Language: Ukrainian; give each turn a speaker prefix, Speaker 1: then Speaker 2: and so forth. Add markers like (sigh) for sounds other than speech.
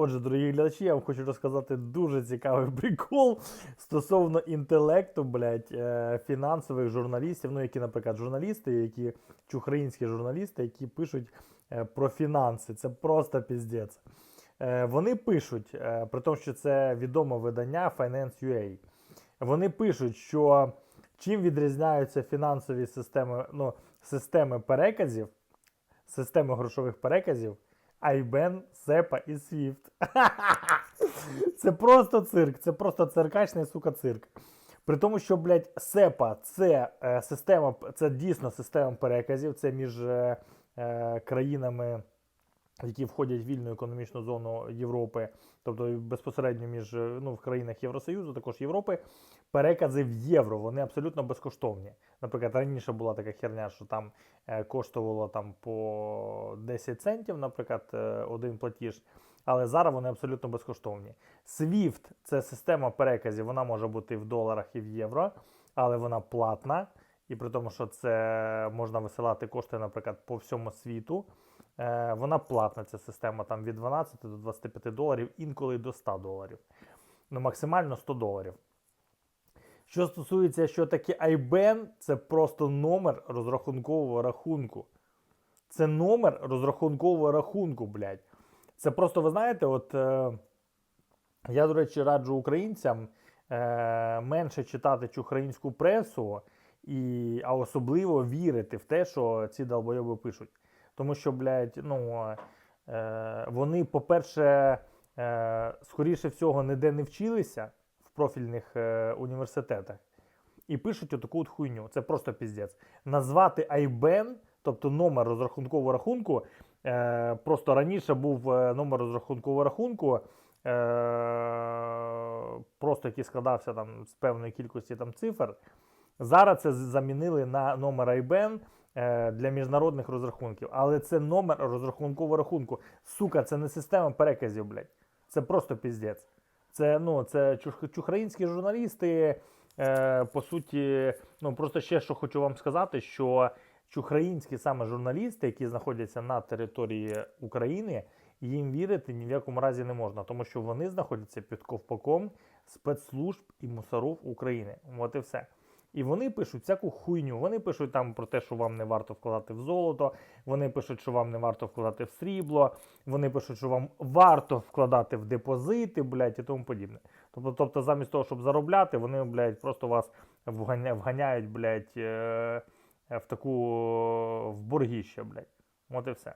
Speaker 1: Отже, дорогі глядачі, я вам хочу розказати дуже цікавий (laughs) прикол стосовно інтелекту, блядь, е, фінансових журналістів. Ну, які, наприклад, журналісти, які чи українські журналісти, які пишуть е, про фінанси. Це просто піздець. Е, Вони пишуть, при тому, що це відоме видання Finance.ua, Вони пишуть, що чим відрізняються фінансові системи, ну, системи переказів, системи грошових переказів. IBAN, Сепа і Свіфт. (laughs) Це просто цирк, це просто циркачний сука цирк. При тому, що, блядь, Сепа це е, система, це дійсно система переказів, це між е, е, країнами, які входять в вільну економічну зону Європи, тобто безпосередньо між е, ну, в країнах Євросоюзу, також Європи, перекази в євро, вони абсолютно безкоштовні. Наприклад, раніше була така херня, що там е, коштувало там по 10 центів, наприклад, е, один платіж. Але зараз вони абсолютно безкоштовні. SWIFT – це система переказів, вона може бути в доларах, і в євро, але вона платна. І при тому, що це можна висилати кошти, наприклад, по всьому світу. Е, вона платна, ця система там від 12 до 25 доларів, інколи до 100 доларів. Ну, максимально 100 доларів. Що стосується, що таке IBAN, це просто номер розрахункового рахунку. Це номер розрахункового рахунку, блядь. Це просто, ви знаєте, от е, я, до речі, раджу українцям е, менше читати цю українську пресу, і, а особливо вірити в те, що ці долбойоби пишуть. Тому що, блядь, ну, е, вони, по-перше, е, скоріше всього, ніде не вчилися в профільних е, університетах і пишуть отаку от хуйню. Це просто піздець. Назвати IBAN, тобто номер розрахункового рахунку, е, просто раніше був е, номер розрахункового рахунку, е, просто який складався там з певної кількості там цифр. Зараз це замінили на номер IBAN для міжнародних розрахунків. Але це номер розрахункового рахунку. Сука, це не система переказів, блядь. Це просто піздець. Це, ну, це чух- чухраїнські журналісти. Е, по суті, ну просто ще що хочу вам сказати, що чухраїнські саме журналісти, які знаходяться на території України, їм вірити ні в якому разі не можна, тому що вони знаходяться під ковпаком спецслужб і мусорів України. От і все. І вони пишуть всяку хуйню. Вони пишуть там про те, що вам не варто вкладати в золото. Вони пишуть, що вам не варто вкладати в срібло. Вони пишуть, що вам варто вкладати в депозити, блядь, і тому подібне. Тобто, тобто, замість того, щоб заробляти, вони, блядь, просто вас вганяють, блядь, е, в таку в боргіще, блядь. От і все.